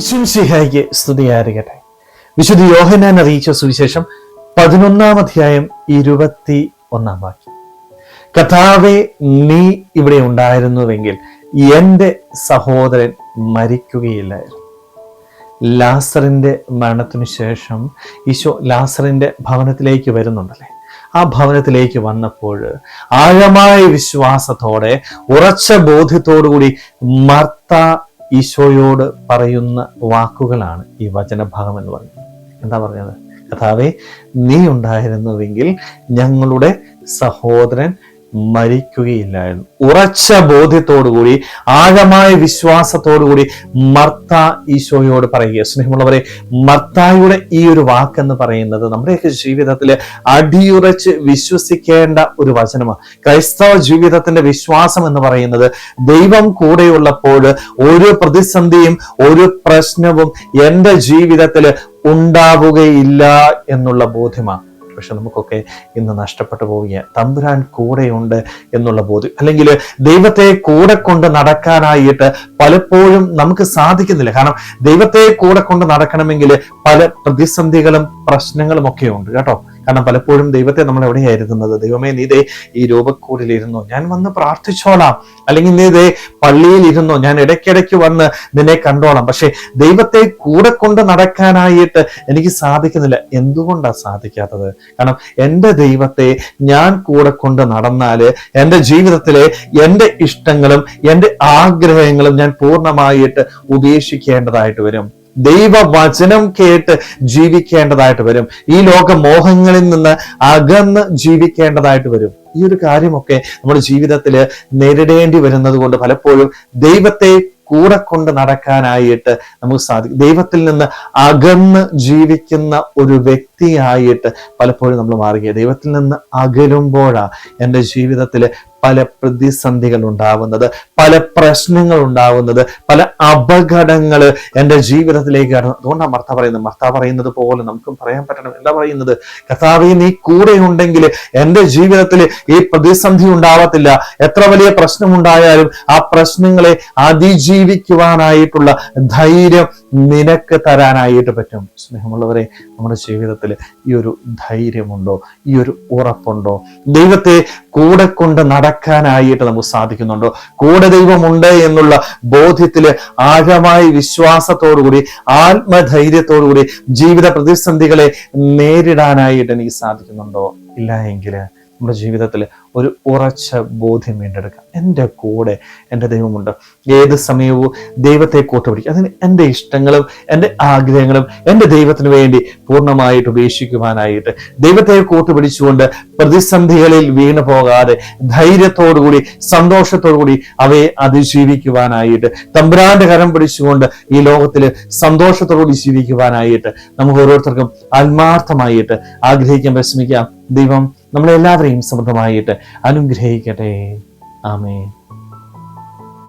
ശിംസിഹായിക്ക് സ്തുതിയായിരിക്കട്ടെ. വിശുദ്ധ യോഹനാൻ അറിയിച്ച സുവിശേഷം പതിനൊന്നാം അധ്യായം ഇരുപത്തി ഒന്നാം വാക്യം. കഥാവെ നീ ഇവിടെ ഉണ്ടായിരുന്നുവെങ്കിൽ എന്റെ സഹോദരൻ മരിക്കുകയില്ലായിരുന്നു. ലാസറിന്റെ മരണത്തിനു ശേഷം ഈശോ ലാസറിന്റെ ഭവനത്തിലേക്ക് വരുന്നുണ്ടല്ലേ? ആ ഭവനത്തിലേക്ക് വന്നപ്പോൾ ആഴമായ വിശ്വാസത്തോടെ ഉറച്ച ബോധ്യത്തോടുകൂടി മർത്ത ഈശോയോട് പറയുന്ന വാക്കുകളാണ് ഈ വചനഭാഗം എന്ന് പറയുന്നത്. എന്താ പറഞ്ഞത്? കഥാവേ നീ ഉണ്ടായിരുന്നുവെങ്കിൽ ഞങ്ങളുടെ സഹോദരൻ മരിക്കുകയില്ലായിരുന്നു. ഉറച്ച ബോധ്യത്തോടുകൂടി ആഴമായ വിശ്വാസത്തോടുകൂടി മർത്ത ഈശോയോട് പറയുക സ്നേഹമുള്ളവരെ മർത്തായുടെ ഈ ഒരു വാക്കെന്ന് പറയുന്നത് നമ്മുടെയൊക്കെ ജീവിതത്തിൽ അടിയുറച്ച് വിശ്വസിക്കേണ്ട ഒരു വചനമാണ്. ക്രൈസ്തവ ജീവിതത്തിന്റെ വിശ്വാസം എന്ന് പറയുന്നത് ദൈവം കൂടെയുള്ളപ്പോൾ ഒരു പ്രതിസന്ധിയും ഒരു പ്രശ്നവും എന്റെ ജീവിതത്തിൽ ഉണ്ടാവുകയില്ല എന്നുള്ള ബോധ്യമാണ്. പക്ഷെ നമുക്കൊക്കെ ഇന്ന് നഷ്ടപ്പെട്ടു പോവുക തമ്പുരാൻ കൂടെയുണ്ട് എന്നുള്ള ബോധ്യം. അല്ലെങ്കിൽ ദൈവത്തെ കൂടെ കൊണ്ട് നടക്കാനായിട്ട് പലപ്പോഴും നമുക്ക് സാധിക്കുന്നില്ല. കാരണം ദൈവത്തെ കൂടെ കൊണ്ട് നടക്കണമെങ്കിൽ പല പ്രതിസന്ധികളും പ്രശ്നങ്ങളും ഒക്കെ ഉണ്ട്. കേട്ടോ? കാരണം പലപ്പോഴും ദൈവത്തെ നമ്മൾ എവിടെയായിരുന്നത്? ദൈവമേ നീ ദേ ഈ രൂപക്കൂടിൽ ഇരുന്നു ഞാൻ വന്ന് പ്രാർത്ഥിച്ചോളാം. അല്ലെങ്കിൽ നീ ദേ പള്ളിയിൽ ഇരുന്നു ഞാൻ ഇടയ്ക്കിടയ്ക്ക് വന്ന് നിന്നെ കണ്ടോളാം. പക്ഷെ ദൈവത്തെ കൂടെ കൊണ്ട് നടക്കാനായിട്ട് എനിക്ക് സാധിക്കുന്നില്ല. എന്തുകൊണ്ടാണ് സാധിക്കാത്തത്? കാരണം എന്റെ ദൈവത്തെ ഞാൻ കൂടെ കൊണ്ട് നടന്നാൽ എന്റെ ജീവിതത്തിലെ എന്റെ ഇഷ്ടങ്ങളും എന്റെ ആഗ്രഹങ്ങളും ഞാൻ പൂർണമായിട്ട് ഉപേക്ഷിക്കേണ്ടതായിട്ട് വരും. ദൈവവചനം കേട്ട് ജീവിക്കേണ്ടതായിട്ട് വരും. ഈ ലോക മോഹങ്ങളിൽ നിന്ന് അകന്ന് ജീവിക്കേണ്ടതായിട്ട് വരും. ഈ ഒരു കാര്യമൊക്കെ നമ്മുടെ ജീവിതത്തിൽ നേരിടേണ്ടി വരുന്നത് കൊണ്ട് പലപ്പോഴും ദൈവത്തെ കൂടെ കൊണ്ട് നടക്കാനായിട്ട് നമുക്ക് സാധിക്കും. ദൈവത്തിൽ നിന്ന് അകന്ന് ജീവിക്കുന്ന ഒരു വ്യക്തിയായിട്ട് പലപ്പോഴും നമ്മൾ മാറുക ദൈവത്തിൽ നിന്ന് അകലുമ്പോഴാണ് എന്റെ ജീവിതത്തിൽ പല പ്രതിസന്ധികൾ ഉണ്ടാവുന്നത് പല പ്രശ്നങ്ങൾ ഉണ്ടാവുന്നത് പല അപകടങ്ങൾ എന്റെ ജീവിതത്തിലേക്ക് കടന്നു അതുകൊണ്ടാണ് മർത്ത പറയുന്നത്. മർത്ത പറയുന്നത് പോലെ നമുക്കും പറയാൻ പറ്റണം. എന്താ പറയുന്നത്? കഥാവി നീ കൂടെ ഉണ്ടെങ്കിൽ എന്റെ ജീവിതത്തിൽ ഈ പ്രതിസന്ധി ഉണ്ടാവത്തില്ല. എത്ര വലിയ പ്രശ്നമുണ്ടായാലും ആ പ്രശ്നങ്ങളെ അതിജീവിക്കുവാനായിട്ടുള്ള ധൈര്യം നിനക്ക് തരാനായിട്ട് പറ്റും. സ്നേഹമുള്ളവരെ നമ്മുടെ ജീവിതത്തിൽ ഈ ഒരു ധൈര്യമുണ്ടോ? ഈ ഒരു ഉറപ്പുണ്ടോ? ദൈവത്തെ കൂടെ കൊണ്ട് നടക്കാനായിട്ട് നമുക്ക് സാധിക്കുന്നുണ്ടോ? കൂടെ ദൈവമുണ്ട് എന്നുള്ള ബോധ്യത്തിൽ ആഴമായ വിശ്വാസത്തോടുകൂടി ആത്മധൈര്യത്തോടുകൂടി ജീവിത പ്രതിസന്ധികളെ നേരിടാനായിട്ട് എനിക്ക് സാധിക്കുന്നുണ്ടോ? ഇല്ല എങ്കിൽ നമ്മുടെ ജീവിതത്തിൽ ഒരു ഉറച്ച ബോധ്യം വീണ്ടെടുക്കുക എന്റെ കൂടെ എന്റെ ദൈവമുണ്ട്. ഏത് സമയവും ദൈവത്തെ കൂട്ടുപിടിക്കുക. അതിന് എന്റെ ഇഷ്ടങ്ങളും എന്റെ ആഗ്രഹങ്ങളും എന്റെ ദൈവത്തിന് വേണ്ടി പൂർണമായിട്ട് ഉപേക്ഷിക്കുവാനായിട്ട് ദൈവത്തെ കൂട്ടുപിടിച്ചുകൊണ്ട് പ്രതിസന്ധികളിൽ വീണു പോകാതെ ധൈര്യത്തോടുകൂടി സന്തോഷത്തോടുകൂടി അവയെ അതിജീവിക്കുവാനായിട്ട് തമ്പുരാന്റെ കരം പിടിച്ചുകൊണ്ട് ഈ ലോകത്തിൽ സന്തോഷത്തോടുകൂടി ജീവിക്കുവാനായിട്ട് നമുക്ക് ഓരോരുത്തർക്കും ആത്മാർത്ഥമായിട്ട് ആഗ്രഹിക്കാൻ പരിശ്രമിക്കാം. ദൈവം നമ്മളെല്ലാവരെയും സമൃദ്ധമായിട്ട് അനുഗ്രഹിക്കട്ടെ. ആമേ